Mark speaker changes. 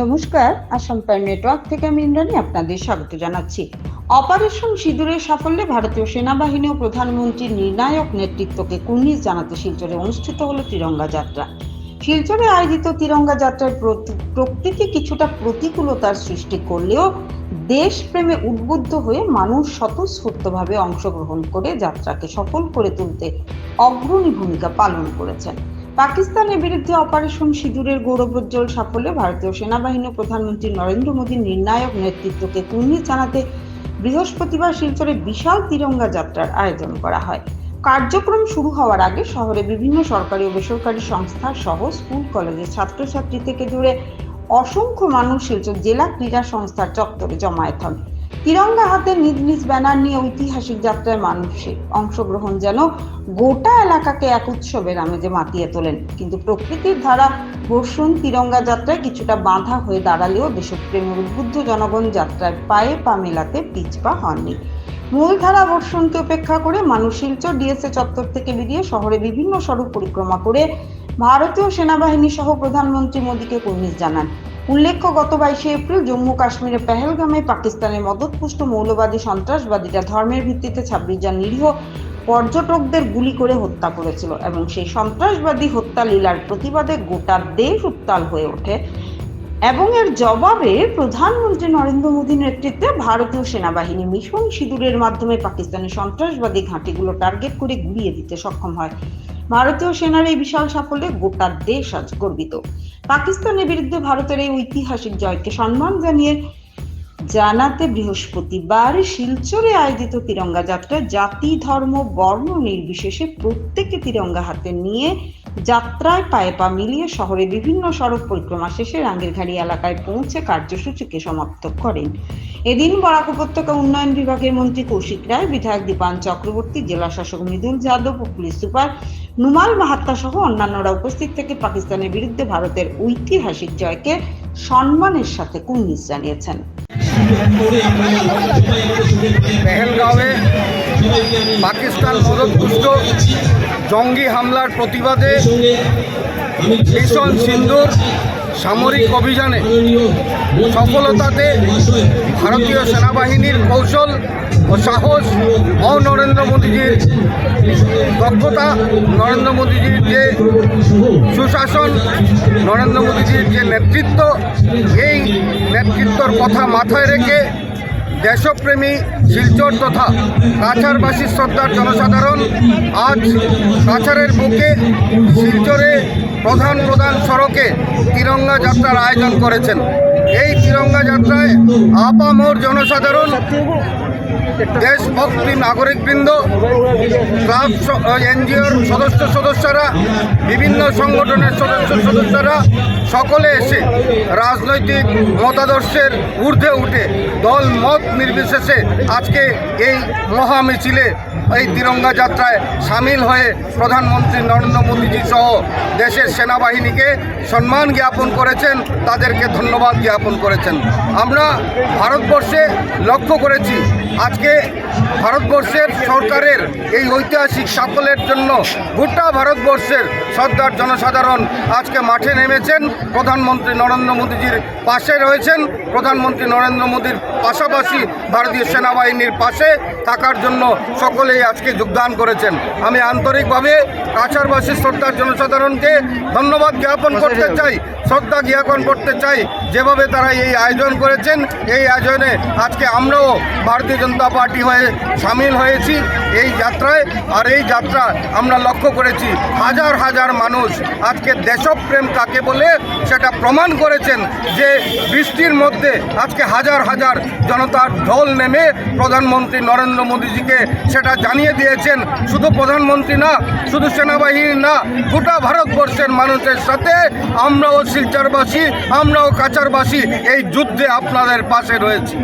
Speaker 1: নমস্কার, Assam prime network থেকে আমি ইন্দ্রাণী আপনাদের স্বাগত জানাচ্ছি। অপারেশন সিঁদুরের সাফল্যে ভারতীয় সেনাবাহিনী ও প্রধানমন্ত্রীর নির্ণায়ক নেতৃত্বকে কুর্নিশ জানাতে শিলচরে অনুষ্ঠিত হলো তিরঙ্গা যাত্রা। শিলচরে আয়োজিত তিরঙ্গা যাত্রার প্রকৃতি কিছুটা প্রতিকূলতার সৃষ্টি করলেও দেশপ্রেমে উদ্বুদ্ধ হয়ে মানুষ স্বতঃস্ফূর্তভাবে অংশগ্রহণ করে যাত্রাকে সফল করে তুলতে অগ্রণী ভূমিকা পালন করেছেন। পাকিস্তানের বিরুদ্ধে অপারেশন সিঁদুরের গৌরবোজ্জ্বল সাফল্যে ভারতীয় সেনাবাহিনী প্রধানমন্ত্রী নরেন্দ্র মোদীর নির্ণায়ক নেতৃত্বকে কুর্নিশ জানাতে বৃহস্পতিবার শিলচরে বিশাল তিরঙ্গা যাত্রার আয়োজন করা হয়। কার্যক্রম শুরু হওয়ার আগে শহরে বিভিন্ন সরকারি ও বেসরকারি সংস্থা সহ স্কুল, কলেজের ছাত্রছাত্রী থেকে জুড়ে অসংখ্য মানুষ শিলচর জেলা ক্রীড়া সংস্থার চত্বরে জমায়েত হন। তিরঙ্গা হাতে নিজ নিজ ব্যানার নিয়ে ঐতিহাসিক যাত্রায় মানুষের অংশগ্রহণ যেন গোটা এলাকাকে এক উৎসবের আমেজে মাতিয়ে তোলেন। কিন্তু প্রকৃতির ধারা বর্ষণ তিরঙ্গা যাত্রায় কিছুটা বাঁধা হয়ে দাঁড়ালেও দেশপ্রেমের উদ্বুদ্ধ জনগণ যাত্রায় পায়ে পা মেলাতে পিছপা হননি। মূলধারা বর্ষণকে উপেক্ষা করে মানুষ শিলচর ডিএসএ চত্বর থেকে বেরিয়ে শহরে বিভিন্ন সড়ক পরিক্রমা করে ভারতীয় সেনাবাহিনী সহ প্রধানমন্ত্রী মোদীকে কুর্নিশ জানান। উল্লেখ্য, গত বাইশে এপ্রিল জম্মু কাশ্মীরের পেহেলগামে পাকিস্তানের মদতপুষ্ট মৌলবাদী সন্ত্রাসবাদীরা ধর্মের ভিত্তিতে ছাব্বিশ জন নিরীহ পর্যটকদের গুলি করে হত্যা করেছিল এবং সেই সন্ত্রাসবাদী হত্যা লীলার প্রতিবাদে গোটা দেশ উত্তাল হয়ে ওঠে এবং এর জবাবে প্রধানমন্ত্রী নরেন্দ্র মোদীর নেতৃত্বে ভারতীয় সেনাবাহিনী মিশন সিঁদুরের মাধ্যমে পাকিস্তানের সন্ত্রাসবাদী ঘাঁটিগুলো টার্গেট করে গুড়িয়ে দিতে সক্ষম হয়। ভারতীয় সেনার এই বিশাল সাফল্যে গোটা দেশ আজ গর্বিত। পাকিস্তানের বিরুদ্ধে ভারতের এই ঐতিহাসিক জয়কে সম্মান জানিয়ে জানাতে বৃহস্পতিবার শিলচরে আয়োজিত তিরঙ্গা যাত্রা জাতি, ধর্ম, বর্ণ নির্বিশেষে প্রত্যেকে তিরঙ্গা হাতে নিয়ে যাত্রায় পায়ে পা মিলিয়ে শহরে বিভিন্ন সড়ক পরিক্রমা শেষে রাঙ্গিরঘাড়ি এলাকায় পৌঁছে কার্যসূচিকে সমাপ্ত করেন। এদিন বরাক উপত্যকা উন্নয়ন বিভাগের মন্ত্রী কৌশিক রায়, বিধায়ক দীপান চক্রবর্তী, জেলা শাসক মৃদুল যাদব ও পুলিশ সুপার নুমাল মাহাত্তা সহ অন্যান্যরা উপস্থিত থেকে পাকিস্তানের বিরুদ্ধে ভারতের ঐতিহাসিক জয়কে সম্মানের সাথে কুর্নিশ জানিয়েছেন।
Speaker 2: পাকিস্তান জঙ্গি হামলার প্রতিবাদে মিশন সিন্ধুর সামরিক অভিযানে সফলতাতে ভারতীয় সেনাবাহিনীর কৌশল ও সাহস ও নরেন্দ্র মোদীজির দক্ষতা নরেন্দ্র মোদীজির যে সুশাসন নরেন্দ্র মোদীজির যে নেতৃত্ব এই নেতৃত্বর কথা মাথায় রেখে দেশপ্রেমী শিলচর তথা কাছাড়বাসী শ্রদ্ধার জনসাধারণ, আজ কাছারের বুকে শিলচরে প্রধান প্রধান সড়কে তিরঙ্গা যাত্রার আয়োজন করেছেন। এই তিরঙ্গা যাত্রায় আপামোর জনসাধারণ দেশভক্তি নাগরিকবৃন্দ এনজিওর সদস্য সদস্যরা, বিভিন্ন সংগঠনের সদস্য সদস্যরা সকলে এসে রাজনৈতিক মতাদর্শের ঊর্ধ্বে উঠে দল মত নির্বিশেষে আজকে এই মহা মিছিলে এই তিরঙ্গা যাত্রায় সামিল হয়ে প্রধানমন্ত্রী নরেন্দ্র মোদীজি সহ দেশের সেনাবাহিনীকে সম্মান জ্ঞাপন করেছেন, তাদেরকে ধন্যবাদ জ্ঞাপন করেছেন। আমরা ভারতবর্ষে লক্ষ্য করেছি আজকে ভারতবর্ষের সরকারের এই ঐতিহাসিক সাফল্যের জন্য গোটা ভারতবর্ষের সর্দার জনসাধারণ আজকে মাঠে নেমেছেন। প্রধানমন্ত্রী নরেন্দ্র মোদীজির পাশে রয়েছেন। প্রধানমন্ত্রী নরেন্দ্র মোদীর পাশাপাশি ভারতীয় সেনাবাহিনীর পাশে থাকার জন্য সকলেই আজকে যোগদান করেছেন। আমি আন্তরিকভাবে কাছাড়বাসী শ্রদ্ধার জনসাধারণকে ধন্যবাদ জ্ঞাপন করতে চাই শ্রদ্ধা জ্ঞাপন করতে চাই। যেভাবে তারা এই আয়োজন করেছেন এই আয়োজনে আজকে আমরাও ভারতীয় জনতা পার্টি হয়ে সামিল হয়েছি। এই যাত্রায় আর এই যাত্রা আমরা লক্ষ্য করেছি। হাজার হাজার মানুষ আজকে দেশপ্রেম কাকে বলে সেটা প্রমাণ করেছেন যে বৃষ্টির মধ্যে আজকে হাজার হাজার জনতার ঢোল নেমে প্রধানমন্ত্রী নরেন্দ্র মোদীজিকে সেটা জানিয়ে দিয়েছেন। শুধু প্রধানমন্ত্রী না, শুধু সেনাবাহিনী না, গোটা ভারতবর্ষের মানুষের সাথে আমরাও শিলচরবাসী, আমরাও কাচারবাসী এই যুদ্ধে আপনাদের পাশে রয়েছি।